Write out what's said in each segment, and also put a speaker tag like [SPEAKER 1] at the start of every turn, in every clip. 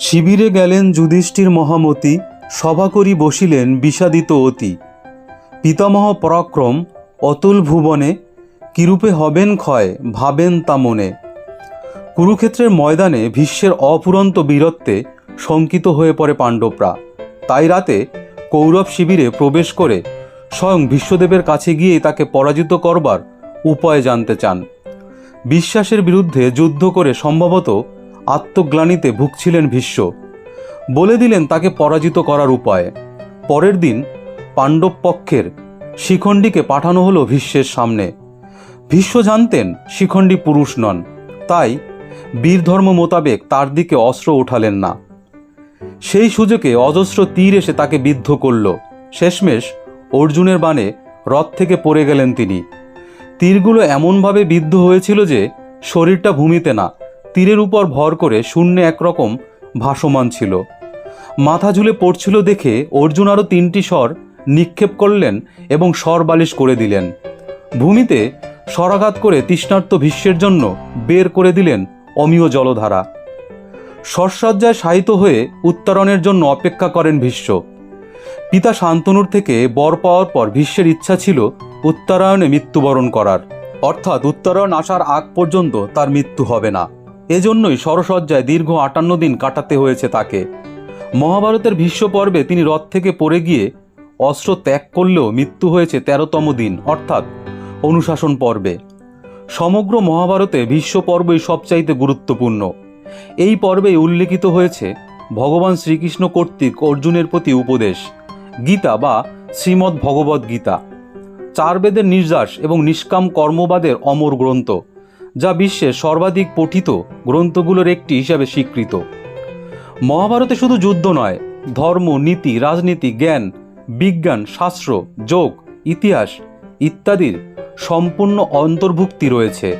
[SPEAKER 1] শিবিরে গেলেন যুধিষ্ঠির মহামতি, সভা করি বসিলেন বিষাদিত অতি। পিতামহ পরাক্রম, অতুল ভুবনে, কিরূপে হবেন ক্ষয়, ভাবেন তা মনে। কুরুক্ষেত্রের ময়দানে ভীষ্মের অপুরন্ত বীরত্বে শঙ্কিত হয়ে পড়ে পাণ্ডবরা। তাই রাতে কৌরব শিবিরে প্রবেশ করে স্বয়ং বিশ্বদেবের কাছে গিয়ে তাকে পরাজিত করবার উপায় জানতে চান। বিশ্বাসের বিরুদ্ধে যুদ্ধ করে সম্ভবত আত্মগ্লানিতে ভুগছিলেন ভীষ্ম। বলে দিলেন তাকে পরাজিত করার উপায়। পরের দিন পাণ্ডব পক্ষের শিখণ্ডীকে পাঠানো হলো ভীষ্মের সামনে। ভীষ্ম জানতেন শিখণ্ডী পুরুষ নন, তাই বীরধর্ম মোতাবেক তার দিকে অস্ত্র উঠালেন না। সেই সুযোগে অজস্র তীর এসে তাকে বিদ্ধ করল। শেষমেশ অর্জুনের বাণে রথ থেকে পড়ে গেলেন তিনি। তীরগুলো এমনভাবে বিদ্ধ হয়েছিল যে শরীরটা ভূমিতে না তীরের উপর ভর করে শূন্যে একরকম ভাসমান ছিল। মাথা ঝুলে পড়ছিল দেখে অর্জুন আরও তিনটি স্বর নিক্ষেপ করলেন এবং স্বর বালিশ করে দিলেন। ভূমিতে স্বরাঘাত করে তৃষ্ণার্ত ভীষ্মের জন্য বের করে দিলেন অমীয় জলধারা। শস্যজ্জায় শায়িত হয়ে উত্তরণের জন্য অপেক্ষা করেন ভীষ্ম। পিতা শান্তনুর থেকে বর পাওয়ার পর ভীষ্মের ইচ্ছা ছিল উত্তরায়ণে মৃত্যুবরণ করার। অর্থাৎ উত্তরায়ণ আসার আগ পর্যন্ত তার মৃত্যু হবে না। এজন্যই সরসজ্জায় দীর্ঘ আটান্ন দিন কাটাতে হয়েছে তাকে। মহাভারতের ভীষ্ম পর্বে তিনি রথ থেকে পড়ে গিয়ে অস্ত্র ত্যাগ করলেও মৃত্যু হয়েছে তেরোতম দিন, অর্থাৎ অনুশাসন পর্বে। সমগ্র মহাভারতে ভীষ্ম পর্বই সবচাইতে গুরুত্বপূর্ণ। এই পর্বেই উল্লেখিত হয়েছে ভগবান শ্রীকৃষ্ণ কর্তৃক অর্জুনের প্রতি উপদেশ, গীতা বা শ্রীমদ্ ভগবদ্ গীতা। চার বেদের নির্যাস এবং নিষ্কাম কর্মবাদের অমর গ্রন্থ। যা বিশ্বের সর্বাধিক পঠিত গ্রন্থগুলোর একটি হিসাবে স্বীকৃত। মহাভারতে শুধু যুদ্ধ নয়, ধর্ম, নীতি, রাজনীতি, জ্ঞান, বিজ্ঞান, শাস্ত্র, যোগ, ইতিহাস ইত্যাদির সম্পূর্ণ অন্তর্ভুক্তি রয়েছে।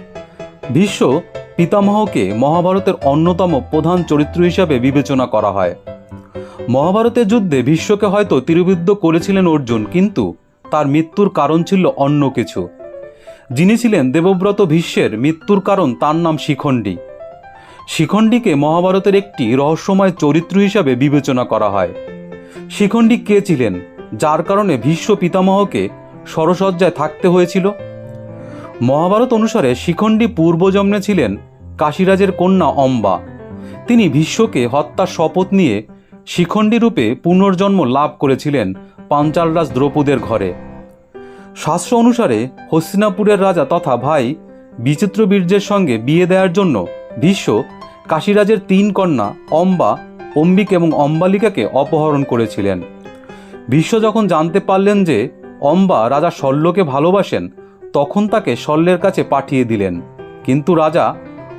[SPEAKER 1] ভীষ্ম পিতামহকে মহাভারতের অন্যতম প্রধান চরিত্র হিসাবে বিবেচনা করা হয়। মহাভারতের যুদ্ধে ভীষ্মকে হয়তো তীরবিদ্ধ করেছিলেন অর্জুন, কিন্তু তার মৃত্যুর কারণ ছিল অন্য কিছু। যিনি ছিলেন দেবব্রত ভীষ্মের মৃত্যুর কারণ তার নাম শিখণ্ডী। শিখণ্ডীকে মহাভারতের একটি রহস্যময় চরিত্র হিসাবে বিবেচনা করা হয়। শিখণ্ডী কে ছিলেন, যার কারণে ভীষ্ম পিতামহকে সরসজ্জায় থাকতে হয়েছিল? মহাভারত অনুসারে শিখণ্ডী পূর্বজন্মে ছিলেন কাশীরাজের কন্যা অম্বা। তিনি ভীষ্মকে হত্যার শপথ নিয়ে শিখণ্ডী রূপে পুনর্জন্ম লাভ করেছিলেন পাঞ্চালরাজ দ্রৌপদের ঘরে। শাস্ত্র অনুসারে হস্তিনাপুরের রাজা তথা ভাই বিচিত্র বীর্যের সঙ্গে বিয়ে দেওয়ার জন্য ভীষ্ম কাশীরাজের তিন কন্যা অম্বা, অম্বিক এবং অম্বালিকাকে অপহরণ করেছিলেন। ভীষ্ম যখন জানতে পারলেন যে অম্বা রাজা শল্যকে ভালোবাসেন, তখন তাকে শল্যের কাছে পাঠিয়ে দিলেন। কিন্তু রাজা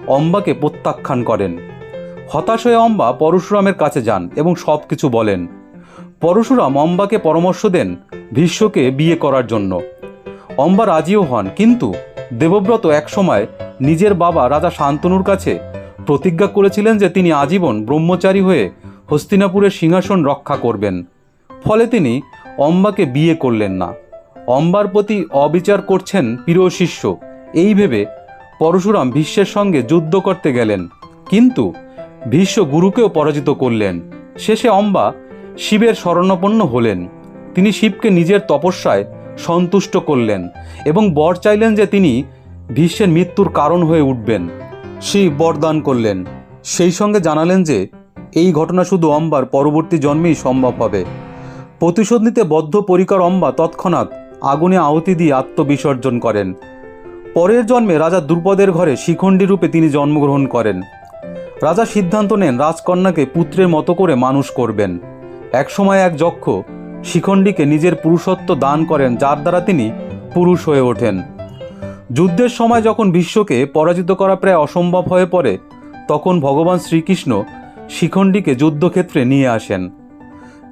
[SPEAKER 1] অম্বাকে প্রত্যাখ্যান করেন। হতাশ হয়ে অম্বা পরশুরামের কাছে যান এবং সব কিছু বলেন। পরশুরাম অম্বাকে পরামর্শ দেন ভীষ্মকে বিয়ে করার জন্য। অম্বা রাজিও হন, কিন্তু দেবব্রত একসময় নিজের বাবা রাজা শান্তনুর কাছে প্রতিজ্ঞা করেছিলেন যে তিনি আজীবন ব্রহ্মচারী হয়ে হস্তিনাপুরের সিংহাসন রক্ষা করবেন। ফলে তিনি অম্বাকে বিয়ে করলেন না। অম্বার প্রতি অবিচার করছেন প্রিয় শিষ্য। এই ভেবে পরশুরাম ভীষ্মের সঙ্গে যুদ্ধ করতে গেলেন। কিন্তু ভীষ্ম গুরুকেও পরাজিত করলেন। শেষে অম্বা শিবের শরণাপন্ন হলেন। তিনি শিবকে নিজের তপস্যায় সন্তুষ্ট করলেন এবং বর চাইলেন যে তিনি ভীষ্মের মৃত্যুর কারণ হয়ে উঠবেন। শিব বরদান করলেন। সেই সঙ্গে জানালেন যে, এই ঘটনা শুধু অম্বার পরবর্তী জন্মেই সম্ভব হবে। প্রতিশোধ নিতে বদ্ধ বদ্ধপরিকর অম্বা তৎক্ষণাৎ আগুনে আহুতি দিয়ে আত্মবিসর্জন করেন। পরের জন্মে রাজা দ্রুপদের ঘরে শিখণ্ডী রূপে তিনি জন্মগ্রহণ করেন। রাজা সিদ্ধান্ত নেন রাজকন্যাকে পুত্রের মতো করে মানুষ করবেন। একসময় এক যক্ষ শিখণ্ডীকে নিজের পুরুষত্ব দান করেন, যার দ্বারা তিনি পুরুষ হয়ে ওঠেন। যুদ্ধের সময় যখন বিশ্বকে পরাজিত করা প্রায় অসম্ভব হয়ে পড়ে, তখন ভগবান শ্রীকৃষ্ণ শিখণ্ডীকে যুদ্ধক্ষেত্রে নিয়ে আসেন।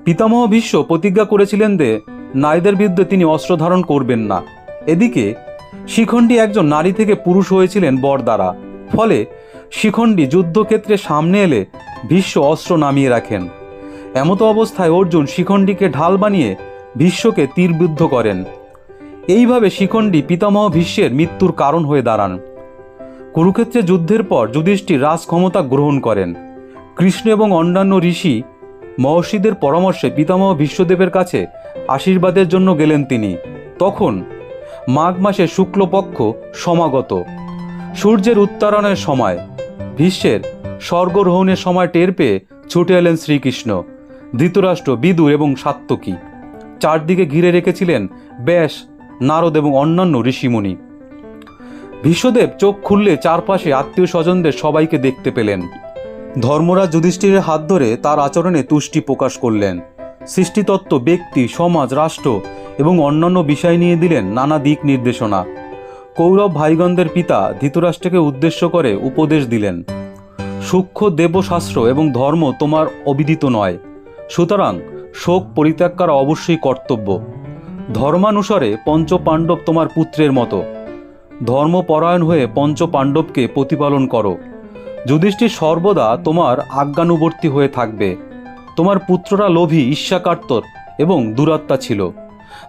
[SPEAKER 1] পিতামহ ভীষ্ম প্রতিজ্ঞা করেছিলেন যে, নারীদের বিরুদ্ধে তিনি অস্ত্র ধারণ করবেন না। এদিকে, শিখণ্ডী একজন নারী থেকে পুরুষ হয়েছিলেন বর দ্বারা। ফলে, শিখণ্ডী যুদ্ধক্ষেত্রে সামনে এলে ভীষ্ম অস্ত্র নামিয়ে রাখেন। এমতো অবস্থায় অর্জুন শিখণ্ডীকে ঢাল বানিয়ে ভীষ্মকে তীরবিদ্ধ করেন। এইভাবে শিখণ্ডী পিতামহ ভীষ্মের মৃত্যুর কারণ হয়ে দাঁড়ান। কুরুক্ষেত্রে যুদ্ধের পর যুধিষ্ঠির রাজ ক্ষমতা গ্রহণ করেন। কৃষ্ণ এবং অন্যান্য ঋষি মহর্ষিদের পরামর্শে পিতামহ বিশ্বদেবের কাছে আশীর্বাদের জন্য গেলেন তিনি। তখন মাঘ মাসে শুক্লপক্ষ সমাগত। সূর্যের উত্তরণের সময় ভীষ্মের স্বর্গরোহণের সময় টের পেয়ে ছুটে এলেন শ্রীকৃষ্ণ। ধৃতরাষ্ট্র বিদুর এবং সাত্তকী চারদিকে ঘিরে রেখেছিলেন ব্যাস নারদ এবং অন্যান্য ঋষিমুনি। ভীষ্মদেব চোখ খুললে চারপাশে আত্মীয় স্বজনদের সবাইকে দেখতে পেলেন। ধর্মরাজ যুধিষ্ঠিরের হাত ধরে তার আচরণে তুষ্টি প্রকাশ করলেন। সৃষ্টিতত্ত্ব, ব্যক্তি, সমাজ, রাষ্ট্র এবং অন্যান্য বিষয় নিয়ে দিলেন নানা দিক নির্দেশনা। কৌরব ভাইগণদের পিতা ধৃতরাষ্ট্রকে উদ্দেশ্য করে উপদেশ দিলেন, সূক্ষ্ম দেবশাস্ত্র এবং ধর্ম তোমার অবিদিত নয়। সুতরাং শোক পরিত্যাগ করা অবশ্যই কর্তব্য। ধর্মানুসারে পঞ্চ পাণ্ডব তোমার পুত্রের মতো। ধর্মপরায়ণ হয়ে পঞ্চ পাণ্ডবকে প্রতিপালন করো। যুধিষ্ঠির সর্বদা তোমার আজ্ঞানুবর্তী হয়ে থাকবে। তোমার পুত্ররা লোভী ঈর্ষাকার্তর এবং দুরাত্মা ছিল।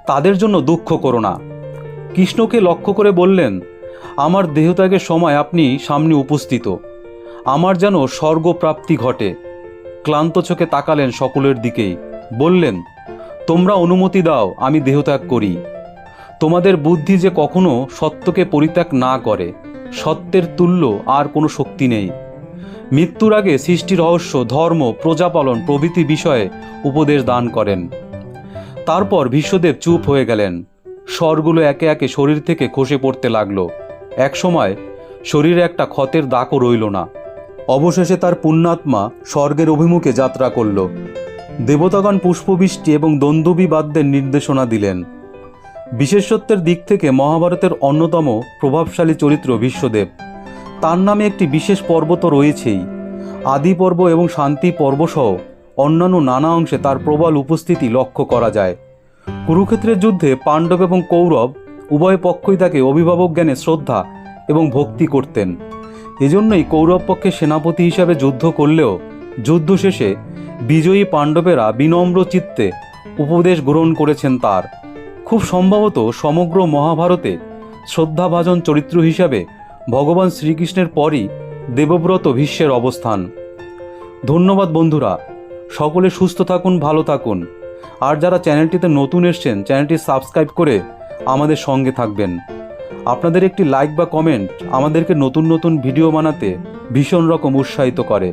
[SPEAKER 1] তাদের জন্য দুঃখ করো না। কৃষ্ণকে লক্ষ্য করে বললেন, আমার দেহত্যাগের সময় আপনি সামনে উপস্থিত। আমার যেন স্বর্গপ্রাপ্তি ঘটে। ক্লান্ত চোখে তাকালেন সকলের দিকেই। বললেন, তোমরা অনুমতি দাও, আমি দেহত্যাগ করি। তোমাদের বুদ্ধি যে কখনো সত্যকে পরিত্যাগ না করে, সত্যের তুল্য আর কোনো শক্তি নেই। মৃত্যুর আগে সৃষ্টি রহস্য, ধর্ম প্রজাপালন প্রভৃতি বিষয়ে উপদেশ দান করেন। তারপর বিশ্বদেব চুপ হয়ে গেলেন। স্বরগুলো একে একে শরীর থেকে খসে পড়তে লাগল। একসময় শরীরে একটা ক্ষতের দাগও রইল না। অবশেষে তার পুণ্যাত্মা স্বর্গের অভিমুখে যাত্রা করল। দেবতাগণ পুষ্পবৃষ্টি এবং দন্দুবি বাদ্যের নির্দেশনা দিলেন। বিশেষত্বের দিক থেকে মহাভারতের অন্যতম প্রভাবশালী চরিত্র বিশ্বদেব। তার নামে একটি বিশেষ পর্ব তো রয়েছেই। আদি পর্ব এবং শান্তি পর্বসহ অন্যান্য নানা অংশে তার প্রবল উপস্থিতি লক্ষ্য করা যায়। কুরুক্ষেত্রের যুদ্ধে পাণ্ডব এবং কৌরব উভয় পক্ষই তাকে অভিভাবক জ্ঞানে শ্রদ্ধা এবং ভক্তি করতেন। এজন্যই কৌরব পক্ষে সেনাপতি হিসাবে যুদ্ধ করলেও যুদ্ধ শেষে বিজয়ী পাণ্ডবেরা বিনম্র চিত্তে উপদেশ গ্রহণ করেছেন তার। খুব সম্ভবত সমগ্র মহাভারতে শ্রদ্ধাভাজন চরিত্র হিসাবে ভগবান শ্রীকৃষ্ণের পরই দেবব্রত ভীষ্মের অবস্থান। ধন্যবাদ বন্ধুরা, সকলে সুস্থ থাকুন, ভালো থাকুন। আর যারা চ্যানেলটিতে নতুন এসছেন, চ্যানেলটি সাবস্ক্রাইব করে আমাদের সঙ্গে থাকবেন। আপনাদের একটি লাইক বা কমেন্ট আমাদেরকে নতুন নতুন ভিডিও বানাতে ভীষণ রকম উৎসাহিত করে।